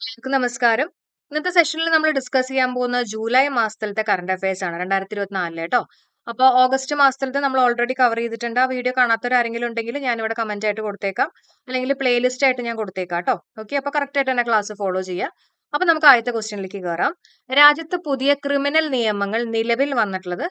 എല്ലാവർക്കും നമസ്കാരം. ഇന്നത്തെ സെഷനിൽ നമ്മൾ ഡിസ്കസ് ചെയ്യാൻ പോകുന്ന ജൂലൈ മാസത്തിലത്തെ കറണ്ട് അഫയേഴ്സ് ആണ് രണ്ടായിരത്തി ഇരുപത്തിനാലിലെ കേട്ടോ അപ്പോൾ ഓഗസ്റ്റ് മാസത്തിലത്തെ നമ്മൾ ഓൾറെഡി കവർ ചെയ്തിട്ടുണ്ട്. ആ വീഡിയോ കാണാത്തവരാരെങ്കിലും ഉണ്ടെങ്കിൽ ഞാൻ ഇവിടെ കമന്റ് ആയിട്ട് കൊടുത്തേക്കാം. അല്ലെങ്കിൽ പ്ലേലിസ്റ്റ് ആയിട്ട് ഞാൻ കൊടുത്തേക്കാം കേട്ടോ ഓക്കെ അപ്പോൾ കറക്റ്റ് ആയിട്ട് തന്നെ ക്ലാസ് ഫോളോ ചെയ്യുക അപ്പൊ നമുക്ക് ആദ്യത്തെ ക്വസ്റ്റ്യനിലേക്ക് കയറാം രാജ്യത്ത് പുതിയ ക്രിമിനൽ നിയമങ്ങൾ നിലവിൽ വന്നിട്ടുള്ളത്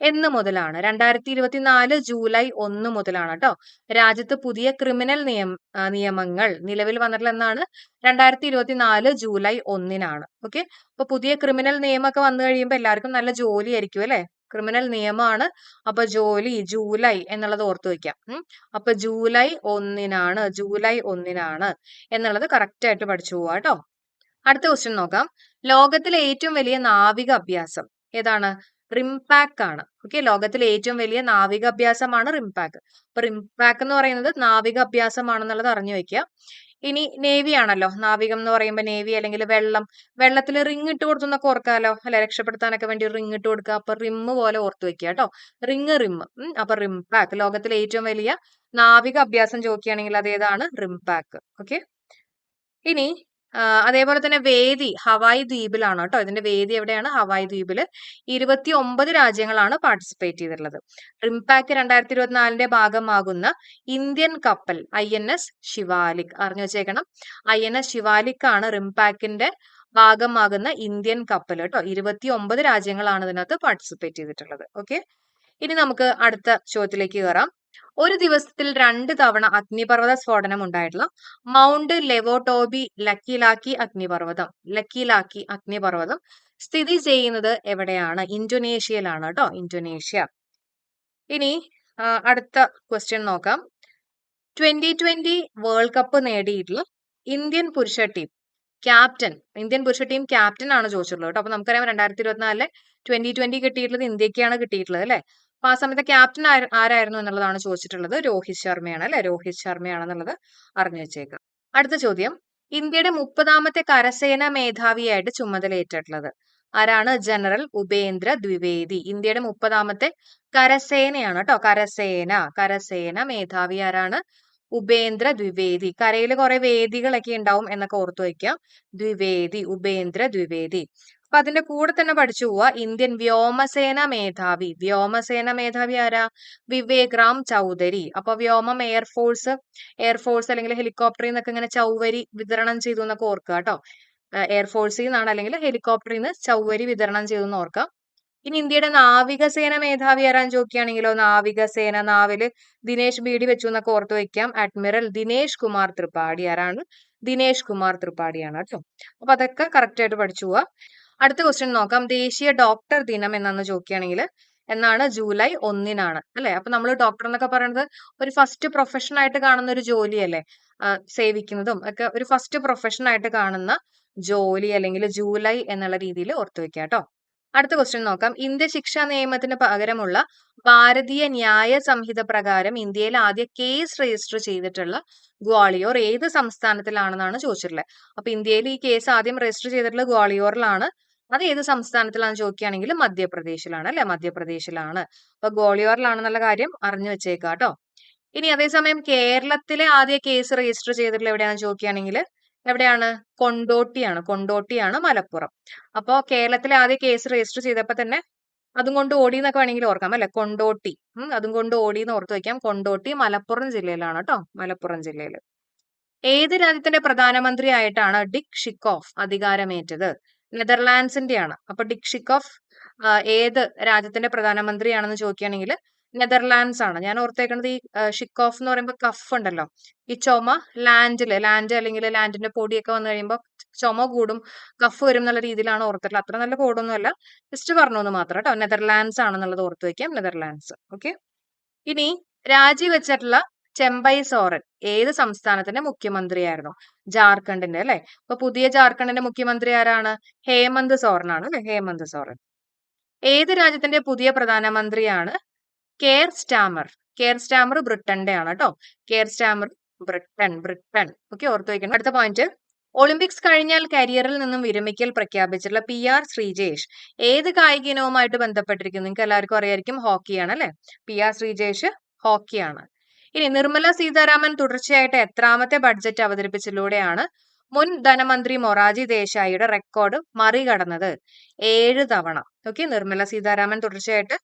എന്ന് മുതലാണ്. രണ്ടായിരത്തി ഇരുപത്തിനാല് ജൂലൈ ഒന്ന് മുതലാണ് കേട്ടോ രാജ്യത്ത് പുതിയ ക്രിമിനൽ നിയമ നിയമങ്ങൾ നിലവിൽ വന്നിട്ടുള്ള എന്നാണ് രണ്ടായിരത്തി ഇരുപത്തിനാല് ജൂലൈ ഒന്നിനാണ്. ഓക്കെ? അപ്പൊ പുതിയ ക്രിമിനൽ നിയമമൊക്കെ വന്നു കഴിയുമ്പോൾ എല്ലാവർക്കും നല്ല ജോലി ആയിരിക്കും അല്ലെ? ക്രിമിനൽ നിയമമാണ്. അപ്പൊ ജോലി ജൂലൈ എന്നുള്ളത് ഓർത്തു വെക്കാം. അപ്പൊ ജൂലൈ ഒന്നിനാണ് ജൂലൈ ഒന്നിനാണ് എന്നുള്ളത് കറക്റ്റ് ആയിട്ട് പഠിച്ചു പോവാ കേട്ടോ അടുത്ത ക്വസ്റ്റ്യൻ നോക്കാം. ലോകത്തിലെ ഏറ്റവും വലിയ നാവിക അഭ്യാസം ഏതാണ്? റിംപാക്ക് ആണ്. ഓക്കെ ലോകത്തിലെ ഏറ്റവും വലിയ നാവിക അഭ്യാസമാണ് റിംപാക്ക് അപ്പൊ റിംപാക്ക് എന്ന് പറയുന്നത് നാവിക അഭ്യാസമാണെന്നുള്ളത് അറിഞ്ഞു വെക്കുക. ഇനി നേവി ആണല്ലോ. നാവികം എന്ന് പറയുമ്പോൾ നേവി അല്ലെങ്കിൽ വെള്ളം. വെള്ളത്തിൽ റിങ് ഇട്ട് കൊടുത്തു ഓർക്കാമല്ലോ അല്ലെ? രക്ഷപ്പെടുത്താനൊക്കെ വേണ്ടി റിങ് ഇട്ട് കൊടുക്കുക. അപ്പൊ റിമ്മ് പോലെ ഓർത്ത് വെക്കുക കേട്ടോ. റിങ് റിം അപ്പൊ റിംപാക്ക് ലോകത്തിലെ ഏറ്റവും വലിയ നാവിക അഭ്യാസം ചോദിക്കുകയാണെങ്കിൽ അതേതാണ് റിംപാക്ക് ഓക്കെ ഇനി അതേപോലെ തന്നെ വേദി ഹവായ് ദ്വീപിലാണ് കേട്ടോ. ഇതിന്റെ വേദി എവിടെയാണ്? ഹവായ് ദ്വീപിൽ ഇരുപത്തി ഒമ്പത് രാജ്യങ്ങളാണ് പാർട്ടിസിപ്പേറ്റ് ചെയ്തിട്ടുള്ളത്. റിംപാക്ക് രണ്ടായിരത്തി ഇരുപത്തിനാലിന്റെ ഭാഗമാകുന്ന ഇന്ത്യൻ കപ്പൽ ഐ എൻ എസ് ശിവാലിക്. അറിഞ്ഞു വെച്ചേക്കണം. ഐ എൻ എസ് ശിവാലിക് ആണ് റിംപാക്കിന്റെ ഭാഗമാകുന്ന ഇന്ത്യൻ കപ്പൽ കേട്ടോ. ഇരുപത്തി ഒമ്പത് രാജ്യങ്ങളാണ് ഇതിനകത്ത് പാർട്ടിസിപ്പേറ്റ് ചെയ്തിട്ടുള്ളത്. ഓക്കെ ഇനി നമുക്ക് അടുത്ത ചോദ്യത്തിലേക്ക് കയറാം ഒരു ദിവസത്തിൽ രണ്ട് തവണ അഗ്നിപർവത സ്ഫോടനം ഉണ്ടായിട്ടുള്ള മൗണ്ട് ലെവോടോബി ലക്കിലാക്കി അഗ്നിപർവതം. ലക്കിലാക്കി അഗ്നിപർവതം സ്ഥിതി ചെയ്യുന്നത് എവിടെയാണ്? ഇന്തോനേഷ്യയിലാണ് കേട്ടോ ഇന്തോനേഷ്യ. ഇനി അടുത്ത ക്വസ്റ്റ്യൻ നോക്കാം. ട്വന്റി ട്വന്റി വേൾഡ് കപ്പ് നേടിയിട്ടുള്ള ഇന്ത്യൻ പുരുഷ ടീം ക്യാപ്റ്റൻ ഇന്ത്യൻ പുരുഷ ടീം ക്യാപ്റ്റൻ ആണ് ചോദിച്ചിട്ടുള്ളത് കേട്ടോ. അപ്പൊ നമുക്കറിയാം രണ്ടായിരത്തി ഇരുപത്തിനാലിലെ ട്വന്റി ട്വന്റി കിട്ടിയിട്ടുള്ളത് ഇന്ത്യക്കാണ് കിട്ടിയിട്ടുള്ളത് അല്ലെ? അപ്പൊ ആ സമയത്ത് ക്യാപ്റ്റൻ ആരായിരുന്നു എന്നുള്ളതാണ് ചോദിച്ചിട്ടുള്ളത്. രോഹിത് ശർമ്മയാണ് അല്ലെ? രോഹിത് ശർമ്മയാണെന്നുള്ളത് അറിഞ്ഞു വെച്ചേക്കാം അടുത്ത ചോദ്യം. ഇന്ത്യയുടെ മുപ്പതാമത്തെ കരസേനാ മേധാവിയായിട്ട് ചുമതലയേറ്റിട്ടുള്ളത് ആരാണ്? ജനറൽ ഉപേന്ദ്ര ദ്വിവേദി. ഇന്ത്യയുടെ മുപ്പതാമത്തെ കരസേനയാണ് കേട്ടോ കരസേന കരസേന മേധാവി ആരാണ്? ഉപേന്ദ്ര ദ്വിവേദി. കരയിൽ കുറെ വേദികളൊക്കെ ഉണ്ടാവും എന്നൊക്കെ ഓർത്തു വയ്ക്കാം ദ്വിവേദി ഉപേന്ദ്ര ദ്വിവേദി. അപ്പൊ അതിന്റെ കൂടെ തന്നെ പഠിച്ചു പോവാ. ഇന്ത്യൻ വ്യോമസേന മേധാവി. വ്യോമസേന മേധാവി ആരാ? വിവേക് റാം ചൗധരി. അപ്പൊ വ്യോമം എയർഫോഴ്സ് എയർഫോഴ്സ് അല്ലെങ്കിൽ ഹെലികോപ്റ്ററിൽ നിന്നൊക്കെ ഇങ്ങനെ ചൗവരി വിതരണം ചെയ്തു എന്നൊക്കെ ഓർക്കുക കേട്ടോ. എയർഫോഴ്സിൽ നിന്നാണ് അല്ലെങ്കിൽ ഹെലികോപ്റ്ററിൽ നിന്ന് ചൗവരി വിതരണം ചെയ്തു എന്ന് ഓർക്കാം. ഇനി ഇന്ത്യയുടെ നാവികസേന മേധാവി ആരാൻ ചോദിക്കുകയാണെങ്കിലോ? നാവികസേന നാവിൽ ദിനേശ് ബീഡി വെച്ചു എന്നൊക്കെ ഓർത്ത് വെക്കാം. അഡ്മിറൽ ദിനേശ് കുമാർ ത്രിപാഠി ആരാണ്? ദിനേശ് കുമാർ ത്രിപാഠിയാണ് കേട്ടോ. അപ്പൊ അതൊക്കെ കറക്റ്റ് ആയിട്ട് പഠിച്ചു പോവാ. അടുത്ത ക്വസ്റ്റ്യൻ നോക്കാം. ദേശീയ ഡോക്ടർ ദിനം എന്നാണ് ചോദിക്കുകയാണെങ്കിൽ എന്നാണ് ജൂലൈ ഒന്നിനാണ് അല്ലെ? അപ്പൊ നമ്മൾ ഡോക്ടർ എന്നൊക്കെ പറയുന്നത് ഒരു ഫസ്റ്റ് പ്രൊഫഷൻ ആയിട്ട് കാണുന്ന ഒരു ജോലിയല്ലേ? സേവിക്കുന്നതും ഒക്കെ ഒരു ഫസ്റ്റ് പ്രൊഫഷൻ ആയിട്ട് കാണുന്ന ജോലി അല്ലെങ്കിൽ ജൂലൈ എന്നുള്ള രീതിയിൽ ഓർത്തു വെക്കുക കേട്ടോ. അടുത്ത ക്വസ്റ്റ്യൻ നോക്കാം. ഇന്ത്യ ശിക്ഷാ നിയമത്തിന് പകരമുള്ള ഭാരതീയ ന്യായ സംഹിത പ്രകാരം ഇന്ത്യയിൽ ആദ്യ കേസ് രജിസ്റ്റർ ചെയ്തിട്ടുള്ള ഗ്വാളിയോർ ഏത് സംസ്ഥാനത്തിലാണെന്നാണ് ചോദിച്ചിട്ടുള്ളത്? അപ്പൊ ഇന്ത്യയിൽ ഈ കേസ് ആദ്യം രജിസ്റ്റർ ചെയ്തിട്ടുള്ള ഗ്വാളിയോറിലാണ് അത് ഏത് സംസ്ഥാനത്തിലാണെന്ന് ചോദിക്കുകയാണെങ്കിൽ മധ്യപ്രദേശിലാണ് അല്ലെ? മധ്യപ്രദേശിലാണ്. അപ്പൊ ഗോളിയോറിലാണെന്നുള്ള കാര്യം അറിഞ്ഞു വെച്ചേക്കാം കേട്ടോ ഇനി അതേസമയം കേരളത്തിലെ ആദ്യ കേസ് രജിസ്റ്റർ ചെയ്തിട്ടുള്ള എവിടെയാണെന്ന് ചോദിക്കുകയാണെങ്കിൽ എവിടെയാണ്? കൊണ്ടോട്ടിയാണ്. കൊണ്ടോട്ടിയാണ് മലപ്പുറം. അപ്പോ കേരളത്തിലെ ആദ്യ കേസ് രജിസ്റ്റർ ചെയ്തപ്പോ തന്നെ അതും കൊണ്ട് ഓടി എന്നൊക്കെ വേണമെങ്കിൽ ഓർക്കാം അല്ലെ? കൊണ്ടോട്ടി. അതും കൊണ്ട് ഓടി എന്ന് ഓർത്ത് വെക്കാം. കൊണ്ടോട്ടി മലപ്പുറം ജില്ലയിലാണ് കേട്ടോ മലപ്പുറം ജില്ലയിൽ ഏത് രാജ്യത്തിന്റെ പ്രധാനമന്ത്രി ആയിട്ടാണ് ഡിക് ഷിക്കോഫ് അധികാരമേറ്റത്? നെതർലാൻഡ്സിന്റെയാണ്. അപ്പൊ ഡിക്ഷിക് ഓഫ് ഏത് രാജ്യത്തിന്റെ പ്രധാനമന്ത്രിയാണെന്ന് ചോദിക്കുകയാണെങ്കിൽ നെതർലാൻഡ്സ് ആണ് ഞാൻ ഓർത്തേക്കുന്നത് ഈ ഷിക്ക് ഓഫ് എന്ന് പറയുമ്പോൾ കഫ് ഉണ്ടല്ലോ. ഈ ചുമ ലാൻഡിൽ ലാൻഡ് അല്ലെങ്കിൽ ലാൻഡിന്റെ പൊടിയൊക്കെ വന്നു കഴിയുമ്പോൾ ചുമ കൂടും കഫ് വരും എന്നുള്ള രീതിയിലാണ് ഓർത്തിട്ടുള്ളത്. അത്ര നല്ല കോഡൊന്നും അല്ല ജസ്റ്റ് പറഞ്ഞു എന്ന് മാത്രം കേട്ടോ. നെതർലാൻഡ്സ് ആണെന്നുള്ളത് ഓർത്ത് വെക്കാം നെതർലാൻഡ്സ്. ഓക്കെ. ഇനി രാജിവെച്ചിട്ടുള്ള ചെമ്പൈ സോറൻ ഏത് സംസ്ഥാനത്തിന്റെ മുഖ്യമന്ത്രിയായിരുന്നു? ജാർഖണ്ഡിന്റെ അല്ലെ? അപ്പൊ പുതിയ ജാർഖണ്ഡിന്റെ മുഖ്യമന്ത്രി ആരാണ്? ഹേമന്ത് സോറൻ ആണ് അല്ലെ? ഹേമന്ത് സോറൻ. ഏത് രാജ്യത്തിന്റെ പുതിയ പ്രധാനമന്ത്രിയാണ്? Care Starmer. കെയർ സ്റ്റാമർ ബ്രിട്ടന്റെ ആണ് കേട്ടോ. Keir Starmer Britain Britain. Okay ഓർത്തു വയ്ക്കണം അടുത്ത പോയിന്റ് ഒളിമ്പിക്സ് കഴിഞ്ഞാൽ കരിയറിൽ നിന്നും വിരമിക്കൽ പ്രഖ്യാപിച്ചിട്ടുള്ള പി ആർ ശ്രീജേഷ്. ഏത് കായിക ഇനവുമായിട്ട് ബന്ധപ്പെട്ടിരിക്കുന്നു? നിങ്ങൾക്ക് എല്ലാവർക്കും അറിയായിരിക്കും ഹോക്കിയാണ് അല്ലെ? പി ആർ ശ്രീജേഷ് ഹോക്കിയാണ്. ഇനി നിർമ്മല സീതാരാമൻ തുടർച്ചയായിട്ട് എത്രാമത്തെ ബഡ്ജറ്റ് അവതരിപ്പിച്ചതിലൂടെയാണ് മുൻ ധനമന്ത്രി മൊറാജി ദേശായിയുടെ റെക്കോർഡ് മറികടന്നത്. ഏഴ് തവണ. ഓക്കെ നിർമ്മല സീതാരാമൻ തുടർച്ചയായിട്ട്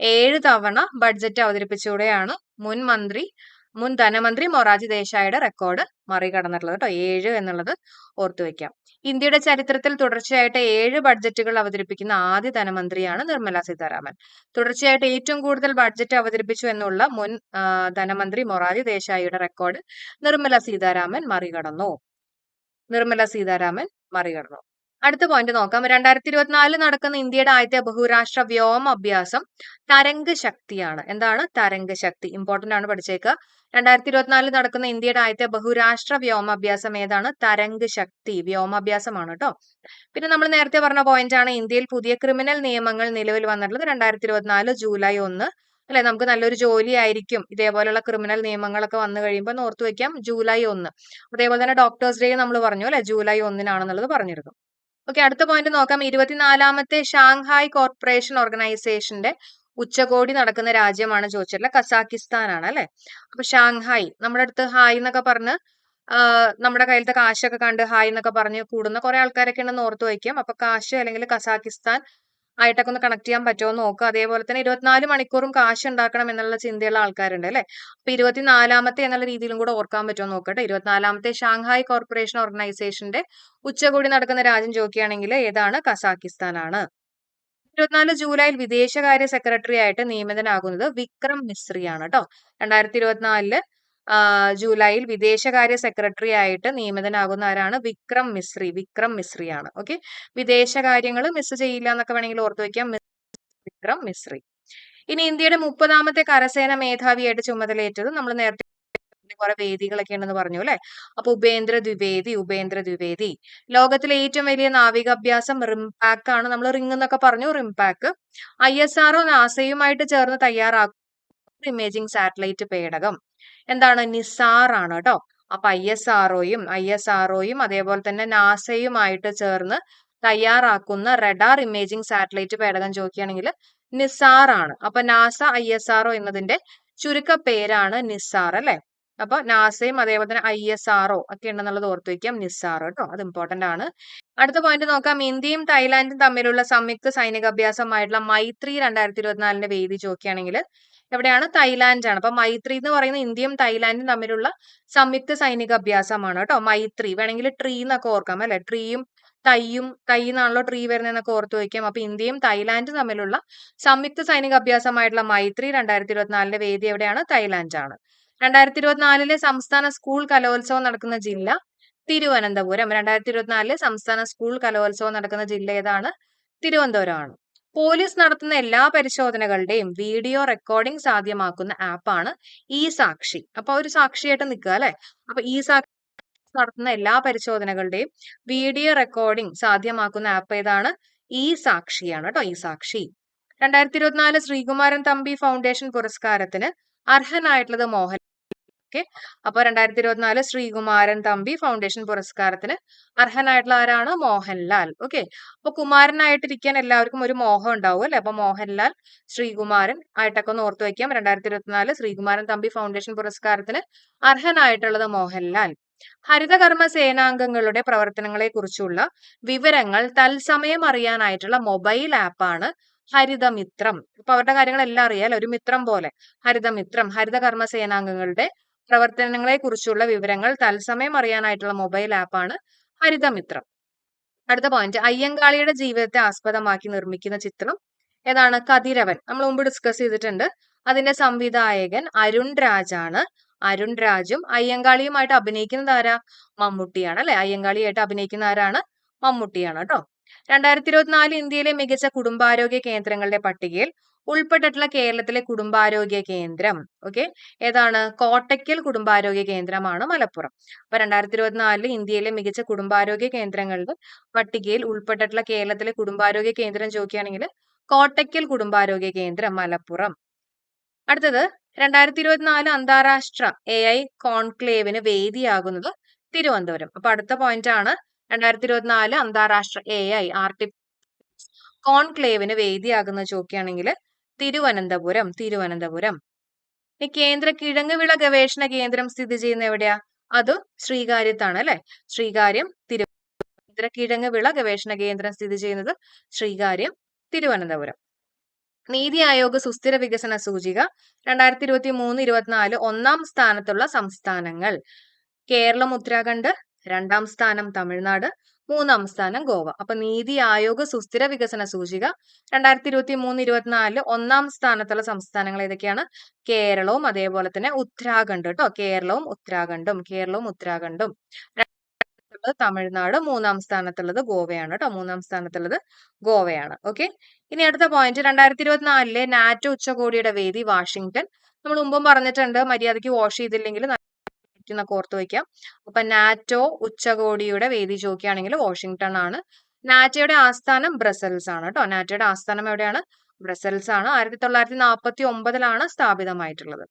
ഏഴ് തവണ ബഡ്ജറ്റ് അവതരിപ്പിച്ചതോടെയാണ് മുൻ മന്ത്രി മുൻ ധനമന്ത്രി മൊറാജി ദേശായിയുടെ റെക്കോർഡ് മറികടന്നിട്ടുള്ളത് കേട്ടോ. ഏഴ് എന്നുള്ളത് ഓർത്തു വെക്കാം. ഇന്ത്യയുടെ ചരിത്രത്തിൽ തുടർച്ചയായിട്ട് ഏഴ് ബഡ്ജറ്റുകൾ അവതരിപ്പിക്കുന്ന ആദ്യ ധനമന്ത്രിയാണ് നിർമ്മല സീതാരാമൻ. തുടർച്ചയായിട്ട് ഏറ്റവും കൂടുതൽ ബഡ്ജറ്റ് അവതരിപ്പിച്ചു എന്നുള്ള മുൻ ധനമന്ത്രി മൊറാജി ദേശായിയുടെ റെക്കോർഡ് നിർമ്മല സീതാരാമൻ മറികടന്നു. നിർമ്മല സീതാരാമൻ മറികടന്നു. അടുത്ത പോയിന്റ് നോക്കാം. രണ്ടായിരത്തി ഇരുപത്തിനാലിൽ നടക്കുന്ന ഇന്ത്യയുടെ ആദ്യത്തെ ബഹുരാഷ്ട്ര വ്യോമ അഭ്യാസം തരംഗ ശക്തിയാണ് എന്താണ് തരംഗ ശക്തി ഇമ്പോർട്ടന്റ് ആണ് പഠിച്ചേക്കുക രണ്ടായിരത്തി ഇരുപത്തിനാലിൽ നടക്കുന്ന ഇന്ത്യയുടെ ആദ്യത്തെ ബഹുരാഷ്ട്ര വ്യോമാഭ്യാസം ഏതാണ്? തരംഗ് ശക്തി. വ്യോമാഭ്യാസമാണ് കേട്ടോ പിന്നെ നമ്മൾ നേരത്തെ പറഞ്ഞ പോയിന്റ് ആണ് ഇന്ത്യയിൽ പുതിയ ക്രിമിനൽ നിയമങ്ങൾ നിലവിൽ വന്നിട്ടുള്ളത് രണ്ടായിരത്തി ഇരുപത്തിനാല് ജൂലൈ ഒന്ന്. അല്ലെ? നമുക്ക് നല്ലൊരു ജോലി ആയിരിക്കും. ഇതേപോലെയുള്ള ക്രിമിനൽ നിയമങ്ങളൊക്കെ വന്നു കഴിയുമ്പോൾ ഓർത്തു വെക്കാം. ജൂലൈ ഒന്ന്. അതേപോലെ തന്നെ ഡോക്ടേഴ്സ് ഡേ നമ്മൾ പറഞ്ഞു അല്ലെ? ജൂലൈ ഒന്നിനാണെന്നുള്ളത് പറഞ്ഞിരുന്നു. ഓക്കെ അടുത്ത പോയിന്റ് നോക്കാം. ഇരുപത്തിനാലാമത്തെ ഷാങ്ഹായ് കോർപ്പറേഷൻ ഓർഗനൈസേഷന്റെ ഉച്ചകോടി നടക്കുന്ന രാജ്യമാണ് ചോദിച്ചിട്ടുള്ളത് കസാക്കിസ്ഥാൻ ആണ് അല്ലെ അപ്പൊ ഷാങ്ഹായ് നമ്മുടെ അടുത്ത് ഹായ് എന്നൊക്കെ പറഞ്ഞ് നമ്മുടെ കയ്യിലത്തെ കാശൊക്കെ കണ്ട് ഹായ് എന്നൊക്കെ പറഞ്ഞ് കൂടുന്ന കുറെ ആൾക്കാരൊക്കെ ഉണ്ടെന്ന് ഓർത്ത് വയ്ക്കും. അപ്പൊ കാശ് അല്ലെങ്കിൽ കസാക്കിസ്ഥാൻ ആയിട്ടൊക്കെ ഒന്ന് കണക്ട് ചെയ്യാൻ പറ്റുമോ എന്ന് നോക്കുക. അതേപോലെ തന്നെ ഇരുപത്തിനാല് മണിക്കൂറും കാശ് ഉണ്ടാക്കണം എന്നുള്ള ചിന്തയുള്ള ആൾക്കാരുണ്ട് അല്ലെ? അപ്പൊ ഇരുപത്തിനാലാമത്തെ എന്നുള്ള രീതിയിലും കൂടെ ഓർക്കാൻ പറ്റുമോ നോക്കട്ടെ. ഇരുപത്തിനാലാമത്തെ ഷാങ്ഹായ് കോർപ്പറേഷൻ ഓർഗനൈസേഷന്റെ ഉച്ചകോടി നടക്കുന്ന രാജ്യം ചോദിക്കുകയാണെങ്കിൽ ഏതാണ്? കസാക്കിസ്ഥാൻ ആണ് ഇരുപത്തിനാല് ജൂലൈയിൽ വിദേശകാര്യ സെക്രട്ടറി ആയിട്ട് നിയമിതനാകുന്നത് വിക്രം മിശ്രിയാണ് കേട്ടോ രണ്ടായിരത്തി ഇരുപത്തിനാലിൽ ജൂലൈയിൽ വിദേശകാര്യ സെക്രട്ടറി ആയിട്ട് നിയമിതനാകുന്ന ആരാണ്? വിക്രം മിശ്രി വിക്രം മിശ്രിയാണ്. ഓക്കെ? വിദേശകാര്യങ്ങൾ മിസ് ചെയ്യില്ല എന്നൊക്കെ വേണമെങ്കിൽ ഓർത്തു വെക്കാം. വിക്രം മിശ്രി. ഇനി ഇന്ത്യയുടെ മുപ്പതാമത്തെ കരസേന മേധാവിയായിട്ട് ചുമതലയേറ്റത് നമ്മൾ നേരത്തെ കുറെ വേദികളൊക്കെ ഉണ്ടെന്ന് പറഞ്ഞു അല്ലെ? അപ്പൊ ഉപേന്ദ്ര ദ്വിവേദി ഉപേന്ദ്ര ദ്വിവേദി. ലോകത്തിലെ ഏറ്റവും വലിയ നാവികാഭ്യാസം റിംപാക്ക് ആണ്. നമ്മൾ റിംഗ് എന്നൊക്കെ പറഞ്ഞു RIMPAC I S R O നാസയുമായിട്ട് ചേർന്ന് തയ്യാറാക്കും ഇമേജിംഗ് സാറ്റലൈറ്റ് പേടകം. എന്താണ്? നിസാർ ആണ് കേട്ടോ അപ്പൊ ഐ എസ് ആർഒയും ഐ എസ് ആർഒയും അതേപോലെ തന്നെ നാസയുമായിട്ട് ചേർന്ന് തയ്യാറാക്കുന്ന റഡാർ ഇമേജിംഗ് സാറ്റലൈറ്റ് പേടകം ചോദിക്കുകയാണെങ്കിൽ നിസാർ ആണ്. അപ്പൊ നാസ ഐ എസ് ആർഒ എന്നതിന്റെ ചുരുക്ക പേരാണ് നിസാർ അല്ലെ? അപ്പൊ നാസയും അതേപോലെ തന്നെ ഐ എസ് ആർഒ ഒക്കെ ഉണ്ടെന്നുള്ളത് ഓർത്തു വയ്ക്കാം നിസ്സാറോ കേട്ടോ അത് ഇമ്പോർട്ടന്റ് ആണ്. അടുത്ത പോയിന്റ് നോക്കാം. ഇന്ത്യയും തായ്ലാന്റും തമ്മിലുള്ള സംയുക്ത സൈനിക അഭ്യാസമായിട്ടുള്ള മൈത്രി രണ്ടായിരത്തി ഇരുപത്തിനാലിന്റെ വേദി ചോദിക്കുകയാണെങ്കിൽ എവിടെയാണ് തായ്ലാന്റ് ആണ്. അപ്പൊ മൈത്രി എന്ന് പറയുന്ന ഇന്ത്യയും തായ്ലാന്റും തമ്മിലുള്ള സംയുക്ത സൈനിക അഭ്യാസമാണ് കേട്ടോ. മൈത്രി വേണമെങ്കിൽ ട്രീ എന്നൊക്കെ ഓർക്കാം അല്ലെ? ട്രീയും തൈയും തൈ എന്നാണല്ലോ ട്രീ വരുന്നതെന്നൊക്കെ ഓർത്തു വയ്ക്കാം അപ്പൊ ഇന്ത്യയും തായ്ലാന്റും തമ്മിലുള്ള സംയുക്ത സൈനിക അഭ്യാസമായിട്ടുള്ള മൈത്രി രണ്ടായിരത്തി ഇരുപത്തിനാലിന്റെ വേദി എവിടെയാണ്? തായ്ലാന്റ് ആണ്. രണ്ടായിരത്തി ഇരുപത്തിനാലിലെ സംസ്ഥാന സ്കൂൾ കലോത്സവം നടക്കുന്ന ജില്ല തിരുവനന്തപുരം. രണ്ടായിരത്തി ഇരുപത്തിനാലിലെ സംസ്ഥാന സ്കൂൾ കലോത്സവം നടക്കുന്ന ജില്ല ഏതാണ്? തിരുവനന്തപുരമാണ്. പോലീസ് നടത്തുന്ന എല്ലാ പരിശോധനകളുടെയും വീഡിയോ റെക്കോർഡിംഗ് സാധ്യമാക്കുന്ന ആപ്പാണ് ഈ സാക്ഷി അപ്പൊ ഒരു സാക്ഷിയായിട്ട് നിൽക്കുക അല്ലെ? അപ്പൊ ഈ സാക്ഷി നടത്തുന്ന എല്ലാ പരിശോധനകളുടെയും വീഡിയോ റെക്കോർഡിംഗ് സാധ്യമാക്കുന്ന ആപ്പ് ഏതാണ്? ഈ സാക്ഷിയാണ് കേട്ടോ ഈ സാക്ഷി രണ്ടായിരത്തി ഇരുപത്തിനാല് ശ്രീകുമാരൻ തമ്പി ഫൗണ്ടേഷൻ പുരസ്കാരത്തിന് അർഹനായിട്ടുള്ളത് മോഹൻ ഓക്കെ. അപ്പൊ രണ്ടായിരത്തി ഇരുപത്തിനാല് ശ്രീകുമാരൻ തമ്പി ഫൗണ്ടേഷൻ പുരസ്കാരത്തിന് അർഹനായിട്ടുള്ള ആരാണ്? മോഹൻലാൽ. ഓക്കെ. അപ്പൊ കുമാരനായിട്ടിരിക്കാൻ എല്ലാവർക്കും ഒരു മോഹം ഉണ്ടാവും അല്ലെ? അപ്പൊ മോഹൻലാൽ ശ്രീകുമാരൻ ആയിട്ടൊക്കെ ഒന്ന് ഓർത്തു വയ്ക്കാം. രണ്ടായിരത്തി ഇരുപത്തിനാല് ശ്രീകുമാരൻ തമ്പി ഫൗണ്ടേഷൻ പുരസ്കാരത്തിന് അർഹനായിട്ടുള്ളത് മോഹൻലാൽ. ഹരിതകർമ്മ സേനാംഗങ്ങളുടെ പ്രവർത്തനങ്ങളെ കുറിച്ചുള്ള വിവരങ്ങൾ തത്സമയം അറിയാനായിട്ടുള്ള മൊബൈൽ ആപ്പാണ് ഹരിതമിത്രം. ഇപ്പൊ അവരുടെ കാര്യങ്ങളെല്ലാം അറിയാൽ ഒരു മിത്രം പോലെ. ഹരിതമിത്രം ഹരിതകർമ്മ സേനാംഗങ്ങളുടെ പ്രവർത്തനങ്ങളെ കുറിച്ചുള്ള വിവരങ്ങൾ തത്സമയം അറിയാനായിട്ടുള്ള മൊബൈൽ ആപ്പാണ് ഹരിതമിത്രം. അടുത്ത പോയിന്റ് അയ്യങ്കാളിയുടെ ജീവിതത്തെ ആസ്പദമാക്കി നിർമ്മിക്കുന്ന ചിത്രം ഏതാണ്? കതിരവൻ. നമ്മൾ മുമ്പ് ഡിസ്കസ് ചെയ്തിട്ടുണ്ട്. അതിന്റെ സംവിധായകൻ അരുൺ രാജാണ്. അരുൺ രാജും അയ്യങ്കാളിയുമായിട്ട് അഭിനയിക്കുന്നത് ആരാ? മമ്മൂട്ടിയാണ് അല്ലെ? അയ്യങ്കാളിയായിട്ട് അഭിനയിക്കുന്ന ആരാണ്? മമ്മൂട്ടിയാണ് കേട്ടോ. രണ്ടായിരത്തി ഇരുപത്തിനാല് ഇന്ത്യയിലെ മികച്ച കുടുംബാരോഗ്യ കേന്ദ്രങ്ങളുടെ പട്ടികയിൽ ഉൾപ്പെട്ടിട്ടുള്ള കേരളത്തിലെ കുടുംബാരോഗ്യ കേന്ദ്രം ഓക്കെ ഏതാണ്? കോട്ടയ്ക്കൽ കുടുംബാരോഗ്യ കേന്ദ്രമാണ് മലപ്പുറം. അപ്പൊ രണ്ടായിരത്തി ഇരുപത്തിനാലിൽ ഇന്ത്യയിലെ മികച്ച കുടുംബാരോഗ്യ കേന്ദ്രങ്ങളുടെ പട്ടികയിൽ ഉൾപ്പെട്ടിട്ടുള്ള കേരളത്തിലെ കുടുംബാരോഗ്യ കേന്ദ്രം ചോദിക്കുകയാണെങ്കിൽ കോട്ടയ്ക്കൽ കുടുംബാരോഗ്യ കേന്ദ്രം മലപ്പുറം. അടുത്തത് രണ്ടായിരത്തി ഇരുപത്തിനാല് അന്താരാഷ്ട്ര എ ഐ കോൺക്ലേവിന് വേദിയാകുന്നത് തിരുവനന്തപുരം. അപ്പൊ അടുത്ത പോയിന്റ് ആണ് രണ്ടായിരത്തി ഇരുപത്തിനാല് അന്താരാഷ്ട്ര എ ഐ ആർട്ടി കോൺക്ലേവിന് വേദിയാകുന്ന ചോദിക്കുകയാണെങ്കിൽ തിരുവനന്തപുരം തിരുവനന്തപുരം. ഈ കേന്ദ്ര കിഴങ്ങ് വിള ഗവേഷണ കേന്ദ്രം സ്ഥിതി ചെയ്യുന്ന എവിടെയാ? അത് ശ്രീകാര്യത്താണ് അല്ലെ ശ്രീകാര്യം തിരുവനന്തപുരം കിഴങ്ങ് വിള ഗവേഷണ കേന്ദ്രം സ്ഥിതി ചെയ്യുന്നത് ശ്രീകാര്യം തിരുവനന്തപുരം. നീതി ആയോഗ് സുസ്ഥിര വികസന സൂചിക രണ്ടായിരത്തി ഇരുപത്തി മൂന്ന് ഇരുപത്തിനാല് ഒന്നാം സ്ഥാനത്തുള്ള സംസ്ഥാനങ്ങൾ. കേരളം ഉത്തരാഖണ്ഡ് രണ്ടാം സ്ഥാനം തമിഴ്നാട് മൂന്നാം സ്ഥാനം ഗോവ. അപ്പൊ നീതി ആയോഗ് സുസ്ഥിര വികസന സൂചിക രണ്ടായിരത്തി ഇരുപത്തി മൂന്ന് ഇരുപത്തിനാലിൽ ഒന്നാം സ്ഥാനത്തുള്ള സംസ്ഥാനങ്ങൾ ഏതൊക്കെയാണ്? കേരളവും അതേപോലെ തന്നെ ഉത്തരാഖണ്ഡ് കേട്ടോ കേരളവും ഉത്തരാഖണ്ഡും കേരളവും ഉത്തരാഖണ്ഡും. തമിഴ്നാട് മൂന്നാം സ്ഥാനത്തുള്ളത് ഗോവയാണ് കേട്ടോ മൂന്നാം സ്ഥാനത്തുള്ളത് ഗോവയാണ്. ഓക്കെ? ഇനി അടുത്ത പോയിന്റ് രണ്ടായിരത്തി ഇരുപത്തിനാലിലെ നാറ്റോ ഉച്ചകോടിയുടെ വേദി വാഷിംഗ്ടൺ നമ്മൾ മുമ്പും പറഞ്ഞിട്ടുണ്ട് മര്യാദയ്ക്ക് വാഷ് ചെയ്തില്ലെങ്കിൽ എന്നൊക്കെ ഓർത്ത് വയ്ക്കാം അപ്പൊ നാറ്റോ ഉച്ചകോടിയുടെ വേദി ചോദിക്കുകയാണെങ്കിൽ വാഷിംഗ്ടൺ ആണ് നാറ്റോയുടെ ആസ്ഥാനം ബ്രസൽസ് ആണ് കേട്ടോ നാറ്റോയുടെ ആസ്ഥാനം എവിടെയാണ്? ബ്രസൽസ് ആണ് ആയിരത്തി തൊള്ളായിരത്തി നാൽപ്പത്തി ഒമ്പതിലാണ് സ്ഥാപിതമായിട്ടുള്ളത്.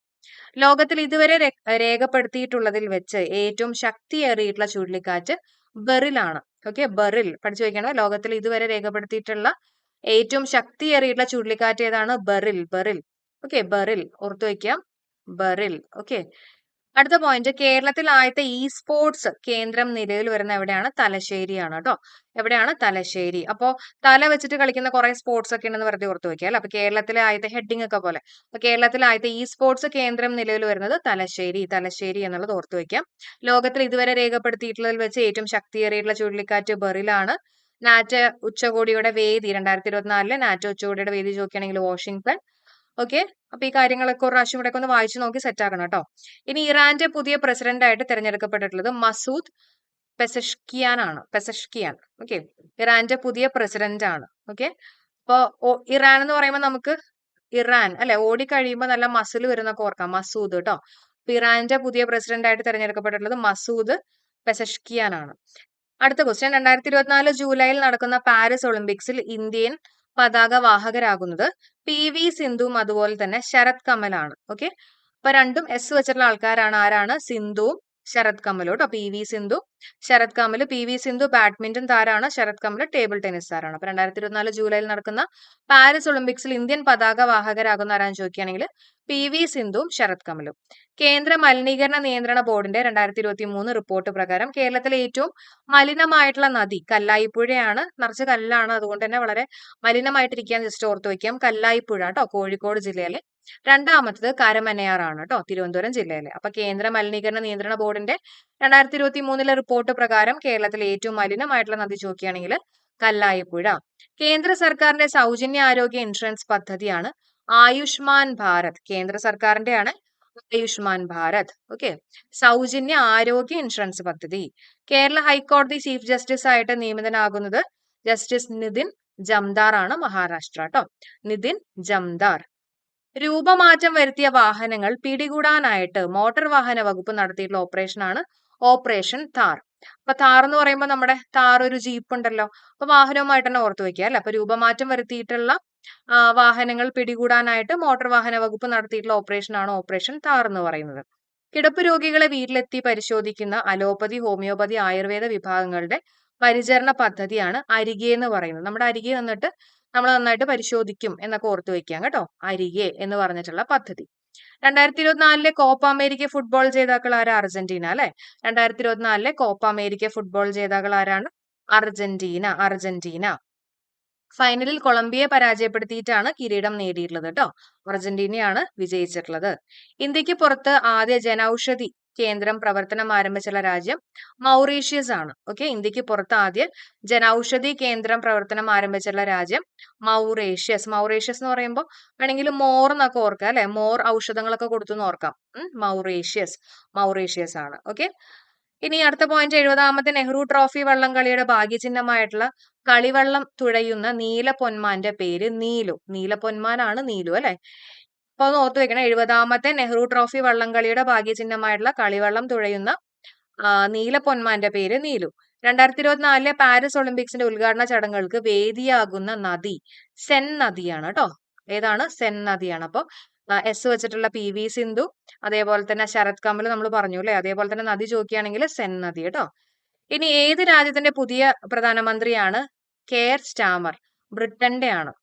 ലോകത്തിൽ ഇതുവരെ രേഖപ്പെടുത്തിയിട്ടുള്ളതിൽ വെച്ച് ഏറ്റവും ശക്തിയേറിയിട്ടുള്ള ചുഴലിക്കാറ്റ് ബെറിലാണ്. ഓക്കെ? ബെറിൽ. പഠിച്ചു വയ്ക്കണം ലോകത്തിൽ ഇതുവരെ രേഖപ്പെടുത്തിയിട്ടുള്ള ഏറ്റവും ശക്തിയേറിയിട്ടുള്ള ചുഴലിക്കാറ്റ് ഏതാണ്? ബെറിൽ. ബെറിൽ. ഓക്കെ? ബെറിൽ. ഓർത്തു വയ്ക്കാം ബെറിൽ. ഓക്കെ? അടുത്ത പോയിന്റ് കേരളത്തിൽ ആദ്യത്തെ ഇ സ്പോർട്സ് കേന്ദ്രം നിലവിൽ വരുന്ന എവിടെയാണ്? തലശ്ശേരിയാണ് കേട്ടോ എവിടെയാണ്? തലശ്ശേരി. അപ്പോ തല വെച്ചിട്ട് കളിക്കുന്ന കുറെ സ്പോർട്സ് ഒക്കെ ഉണ്ടെന്ന് വെറുതെ ഓർത്ത് വെക്കുക അല്ലെ? അപ്പൊ കേരളത്തിലെ ആദ്യത്തെ ഹെഡിങ് ഒക്കെ പോലെ. അപ്പൊ കേരളത്തിലെ ആദ്യത്തെ ഇ സ്പോർട്സ് കേന്ദ്രം നിലവിൽ വരുന്നത് തലശ്ശേരി. തലശ്ശേരി എന്നുള്ളത് ഓർത്ത് വെക്കാം ലോകത്തിൽ ഇതുവരെ രേഖപ്പെടുത്തിയിട്ടുള്ളതിൽ വെച്ച് ഏറ്റവും ശക്തിയേറിയിട്ടുള്ള ചുഴലിക്കാറ്റ് ബെറിലാണ്. നാറ്റ ഉച്ചകോടിയുടെ വേദി രണ്ടായിരത്തി ഇരുപത്തിനാലിലെ നാറ്റോ ഉച്ചകോടിയുടെ വേദി ചോദിക്കുകയാണെങ്കിൽ വാഷിംഗ്ടൺ ഓക്കെ അപ്പൊ ഈ കാര്യങ്ങളൊക്കെ ഒരു പ്രാവശ്യം ഒന്ന് വായിച്ചു നോക്കി സെറ്റ് ആക്കണം കേട്ടോ. ഇനി ഇറാന്റെ പുതിയ പ്രസിഡന്റ് ആയിട്ട് തിരഞ്ഞെടുക്കപ്പെട്ടിട്ടുള്ളത് മസൂദ് പെസഷ്കിയാൻ ആണ്. പെസഷ്കിയാൻ. ഓക്കെ ഇറാന്റെ പുതിയ പ്രസിഡന്റ് ആണ്. ഓക്കെ അപ്പോ ഇറാൻ എന്ന് പറയുമ്പോൾ നമുക്ക് ഇറാൻ അല്ലെ? ഓടി കഴിയുമ്പോൾ നല്ല മസിൽ വരുന്നൊക്കെ ഓർക്കാം. മസൂദ് കേട്ടോ അപ്പൊ ഇറാന്റെ പുതിയ പ്രസിഡന്റ് ആയിട്ട് തിരഞ്ഞെടുക്കപ്പെട്ടിട്ടുള്ളത് മസൂദ് പെസഷ്കിയാൻ ആണ്. അടുത്ത ക്വസ്റ്റ്യൻ രണ്ടായിരത്തി ഇരുപത്തിനാല് ജൂലൈയിൽ നടക്കുന്ന പാരീസ് ഒളിമ്പിക്സിൽ ഇന്ത്യൻ പതാക വാഹകരാകുന്നത് പി വി സിന്ധുവും അതുപോലെ തന്നെ ശരത് കമലാണ്. ഓക്കെ അപ്പൊ രണ്ടും എസ് വെച്ചിട്ടുള്ള ആൾക്കാരാണ്. ആരാണ്? സിന്ധുവും ശരത് കമലും അപ്പൊ P V Sindhu. Sharath Kamal P V Sindhu badminton താരാണ് Sharath Kamal table tennis താരാണ് അപ്പൊ രണ്ടായിരത്തി ഇരുപത്തിനാല് ജൂലൈയിൽ നടക്കുന്ന പാരീസ് ഒളിമ്പിക്സിൽ ഇന്ത്യൻ പതാക വാഹകരാകുന്ന ആരാന്ന് ചോദിക്കുകയാണെങ്കിൽ പി വി സിന്ധുവും ശരത് കമലും. കേന്ദ്ര മലിനീകരണ നിയന്ത്രണ ബോർഡിന്റെ രണ്ടായിരത്തി ഇരുപത്തി മൂന്ന് റിപ്പോർട്ട് പ്രകാരം കേരളത്തിലെ ഏറ്റവും മലിനമായിട്ടുള്ള നദി കല്ലായിപ്പുഴയാണ്. നിറച്ച് കല്ലാണ്. അതുകൊണ്ട് തന്നെ വളരെ മലിനമായിട്ടിരിക്കാൻ ജസ്റ്റ് ഓർത്ത് വയ്ക്കാം. കല്ലായിപ്പുഴ കേട്ടോ കോഴിക്കോട് ജില്ലയിലെ. രണ്ടാമത്തത് കരമനയാറാണ് കേട്ടോ തിരുവനന്തപുരം ജില്ലയിലെ. അപ്പൊ കേന്ദ്ര മലിനീകരണ നിയന്ത്രണ ബോർഡിന്റെ രണ്ടായിരത്തി ഇരുപത്തി മൂന്നിലെ റിപ്പോർട്ട് പ്രകാരം കേരളത്തിലെ ഏറ്റവും മലിനമായിട്ടുള്ള നദി ചോദിക്കുകയാണെങ്കിൽ കല്ലായിപ്പുഴ. കേന്ദ്ര സർക്കാരിന്റെ സൗജന്യ ആരോഗ്യ ഇൻഷുറൻസ് പദ്ധതിയാണ് ആയുഷ്മാൻ ഭാരത്. കേന്ദ്ര സർക്കാരിന്റെയാണ് ആയുഷ്മാൻ ഭാരത്. ഓക്കെ. സൗജന്യ ആരോഗ്യ ഇൻഷുറൻസ് പദ്ധതി. കേരള ഹൈക്കോടതി ചീഫ് ജസ്റ്റിസ് ആയിട്ട് നിയമിതനാകുന്നത് ജസ്റ്റിസ് നിതിൻ ജംദാർ ആണ് മഹാരാഷ്ട്ര കേട്ടോ. നിതിൻ ജംദാർ. രൂപമാറ്റം വരുത്തിയ വാഹനങ്ങൾ പിടികൂടാനായിട്ട് മോട്ടോർ വാഹന വകുപ്പ് നടത്തിയിട്ടുള്ള ഓപ്പറേഷനാണ് ഓപ്പറേഷൻ താർ അപ്പൊ താർ എന്ന് പറയുമ്പോൾ നമ്മുടെ താർ ഒരു ജീപ്പ് ഉണ്ടല്ലോ. അപ്പൊ വാഹനവുമായിട്ട് തന്നെ ഓർത്തു വെക്കുക അല്ലെ? അപ്പൊ രൂപമാറ്റം വരുത്തിയിട്ടുള്ള വാഹനങ്ങൾ പിടികൂടാനായിട്ട് മോട്ടോർ വാഹന വകുപ്പ് നടത്തിയിട്ടുള്ള ഓപ്പറേഷനാണ് ഓപ്പറേഷൻ താർ എന്ന് പറയുന്നത്. കിടപ്പ് രോഗികളെ വീട്ടിലെത്തി പരിശോധിക്കുന്ന അലോപ്പതി ഹോമിയോപ്പതി ആയുർവേദ വിഭാഗങ്ങളുടെ പരിചരണ പദ്ധതിയാണ് അരികെ എന്ന് പറയുന്നത്. നമ്മുടെ അരികെ വന്നിട്ട് നമ്മൾ നന്നായിട്ട് പരിശോധിക്കും എന്നൊക്കെ ഓർത്തു വെക്കാം കേട്ടോ. അരികെ എന്ന് പറഞ്ഞിട്ടുള്ള പദ്ധതി. രണ്ടായിരത്തി ഇരുപത്തിനാലിലെ കോപ്പ അമേരിക്ക ഫുട്ബോൾ ജേതാക്കൾ ആരാ? അർജന്റീന അല്ലെ? രണ്ടായിരത്തി ഇരുപത്തിനാലിലെ കോപ്പ അമേരിക്ക ഫുട്ബോൾ ജേതാക്കൾ ആരാണ്? Argentina Argentina. ഫൈനലിൽ കൊളംബിയയെ പരാജയപ്പെടുത്തിയിട്ടാണ് കിരീടം നേടിയിട്ടുള്ളത് കേട്ടോ. അർജന്റീനയാണ് വിജയിച്ചിട്ടുള്ളത്. ഇന്ത്യയ്ക്ക് പുറത്ത് ആദ്യ ജനൌഷധി കേന്ദ്രം പ്രവർത്തനം ആരംഭിച്ചുള്ള രാജ്യം മൗറീഷ്യസ് ആണ്. ഓക്കെ ഇന്ത്യയ്ക്ക് പുറത്ത് ആദ്യം ജനൌഷധി കേന്ദ്രം പ്രവർത്തനം ആരംഭിച്ചുള്ള രാജ്യം മൗറേഷ്യസ്. മൗറേഷ്യസ് എന്ന് പറയുമ്പോൾ വേണമെങ്കിൽ മോർ എന്നൊക്കെ ഓർക്കാം അല്ലെ? മോർ ഔഷധങ്ങളൊക്കെ കൊടുത്തു ഓർക്കാം. മൗറേഷ്യസ്. മൗറേഷ്യസ് ആണ്. ഓക്കെ ഇനി അടുത്ത പോയിന്റ് എഴുപതാമത്തെ നെഹ്റു ട്രോഫി വള്ളം കളിയുടെ ഭാഗ്യചിഹ്നമായിട്ടുള്ള കളിവള്ളം തുഴയുന്ന നീല പൊന്മാന്റെ പേര് നീലു. നീല പൊന്മാനാണ് നീലു അല്ലെ? അപ്പൊ ഒന്ന് ഓർത്തു വെക്കണം. എഴുപതാമത്തെ നെഹ്റു ട്രോഫി വള്ളംകളിയുടെ ഭാഗ്യചിഹ്നമായിട്ടുള്ള കളിവള്ളം തുഴയുന്ന നീല പൊന്മാന്റെ പേര് നീലു. രണ്ടായിരത്തി ഇരുപത്തിനാലിലെ പാരീസ് ഒളിമ്പിക്സിന്റെ ഉദ്ഘാടന ചടങ്ങുകൾക്ക് വേദിയാകുന്ന നദി സെൻ നദിയാണ് കേട്ടോ ഏതാണ്? സെൻ നദിയാണ്. അപ്പൊ എസ് വെച്ചിട്ടുള്ള പി വി സിന്ധു അതേപോലെ തന്നെ ശരത് കമൽ നമ്മൾ പറഞ്ഞു അല്ലേ? അതേപോലെ തന്നെ നദി ചോദിക്കുകയാണെങ്കിൽ സെൻ നദി കേട്ടോ ഇനി ഏത് രാജ്യത്തിന്റെ പുതിയ പ്രധാനമന്ത്രിയാണ്? കെയർ സ്റ്റാമർ ബ്രിട്ടന്റെ ആണ്.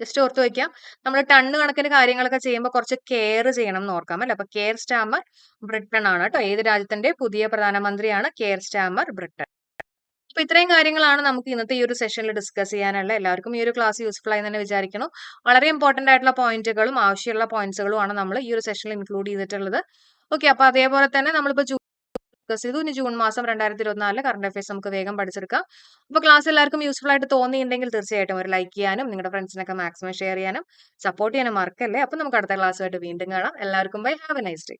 ജസ്റ്റ് ഓർത്ത് വയ്ക്കാം. നമ്മൾ ടണ്ണ് കണക്കിന് കാര്യങ്ങളൊക്കെ ചെയ്യുമ്പോൾ കുറച്ച് കെയർ ചെയ്യണം എന്ന് ഓർക്കാം അല്ലെ? അപ്പൊ കെയർ സ്റ്റാമർ ബ്രിട്ടൺ ആണ് കേട്ടോ. ഏത് രാജ്യത്തിന്റെ പുതിയ പ്രധാനമന്ത്രിയാണ് കെയർ സ്റ്റാമർ ബ്രിട്ടൻ. അപ്പൊ ഇത്രയും കാര്യങ്ങളാണ് നമുക്ക് ഇന്നത്തെ ഈ ഒരു സെഷനിൽ ഡിസ്കസ് ചെയ്യാനുള്ള എല്ലാവർക്കും ഈ ഒരു ക്ലാസ് യൂസ്ഫുൾ ആയി തന്നെ വിചാരിക്കുന്നു. വളരെ ഇമ്പോർട്ടന്റ് ആയിട്ടുള്ള പോയിന്റുകളും ആവശ്യമുള്ള പോയിന്റ്സുകളും ആണ് നമ്മൾ ഈ ഒരു സെഷനിൽ ഇൻക്ലൂഡ് ചെയ്തിട്ടുള്ളത്. ഓക്കെ അപ്പൊ അതേപോലെ തന്നെ നമ്മളിപ്പോ ഡിസ്കസ് ചെയ്തു. ഇനി ജൂൺ മാസം രണ്ടായിരത്തി ഇരുപത്തിനാലിൽ കറണ്ട് അഫയേഴ്സ് നമുക്ക് വേഗം പഠിച്ചെടുക്കാം. അപ്പൊ ക്ലാസ് എല്ലാവർക്കും യൂസ്ഫുൾ ആയിട്ട് തോന്നിയിട്ടുണ്ടെങ്കിൽ തീർച്ചയായിട്ടും ഒരു ലൈക്ക് ചെയ്യാനും നിങ്ങളുടെ ഫ്രണ്ട്സിനൊക്കെ മാക്സിമം ഷെയർ ചെയ്യാനും സപ്പോർട്ട് ചെയ്യാനും മറക്കല്ലേ? അപ്പൊ നമുക്ക് അടുത്ത ക്ലാസ്സുമായിട്ട് വീണ്ടും കാണാം. എല്ലാവർക്കും bye have a nice day